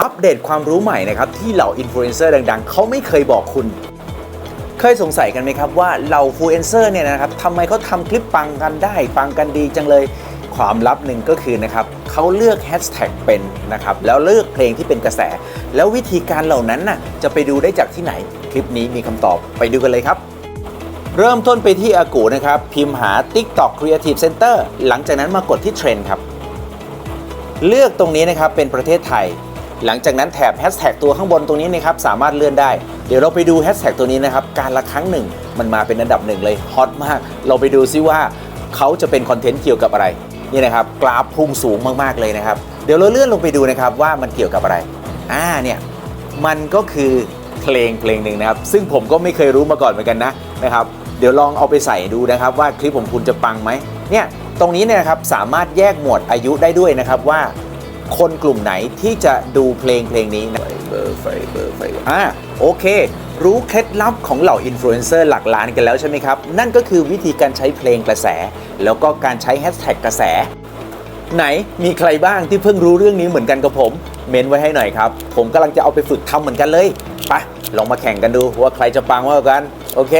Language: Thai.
อัปเดตความรู้ใหม่นะครับที่เหล่าอินฟลูเอนเซอร์ดังๆ เขาไม่เคยบอกคุณ เคยสงสัยกันไหมครับว่าเหล่าฟลูเอนเซอร์เนี่ยนะครับทำไมเขาทำคลิปปังกันได้ ปังกันดีจังเลย ความลับหนึ่งก็คือนะครับเขาเลือกแฮชแท็กเป็นนะครับ แล้วเลือกเพลงที่เป็นกระแส แล้ววิธีการเหล่านั้นน่ะจะไปดูได้จากที่ไหน คลิปนี้มีคำตอบไปดูกันเลยครับเริ่มต้นไปที่อากูนะครับ พิมพ์หา TikTok Creative Center หลังจากนั้นมากดที่เทรนด์ครับ เลือกตรงนี้นะครับเป็นประเทศไทย หลังจากนั้นแถบแฮชแท็กตัวข้างบนตรงนี้นะครับสามารถเลื่อนได้ เดี๋ยวเราไปดูแฮชแท็กตัวนี้นะครับการละครั้งหนึ่งมันมาเป็นอันดับหนึ่งเลยฮอตมาก เราไปดูซิว่าเขาจะเป็นคอนเทนต์เกี่ยวกับอะไรนี่นะครับกราฟพุ่งสูงมากๆเลยนะครับเดี๋ยวเราเลื่อนลงไปดูนะครับว่ามันเกี่ยวกับอะไรอ่าเนี่ยมันก็คือเพลงเพลงหนึ่งนะครับซึ่งผมก็ไม่เคยรู้มาก่อนเหมือนกันนะนะครับเดี๋ยวลองเอาไปใส่ดูนะครับว่าคลิปของคุณจะปังไหมเนี่ยตรงนี้เนี่ยนะครับสามารถแยกหมวดอายุได้ด้วยนะครับว่า คนกลุ่มไหนที่จะดูเพลงเพลงนี้นะไฟเบอร์ไฟเบอร์ไฟอ่าโอเค รู้เคล็ดลับของเหล่าอินฟลูเอนเซอร์หลักล้านกันแล้วใช่ไหมครับ นั่นก็คือวิธีการใช้เพลงกระแส แล้วก็การใช้แฮชแท็กกระแส ไหนมีใครบ้างที่เพิ่งรู้เรื่องนี้เหมือนกันกับผม เม้นไว้ให้หน่อยครับ ผมกำลังจะเอาไปฝึกทำเหมือนกันเลยไปลองมาแข่งกันดูว่าใครจะปังมากกว่ากัน โอเค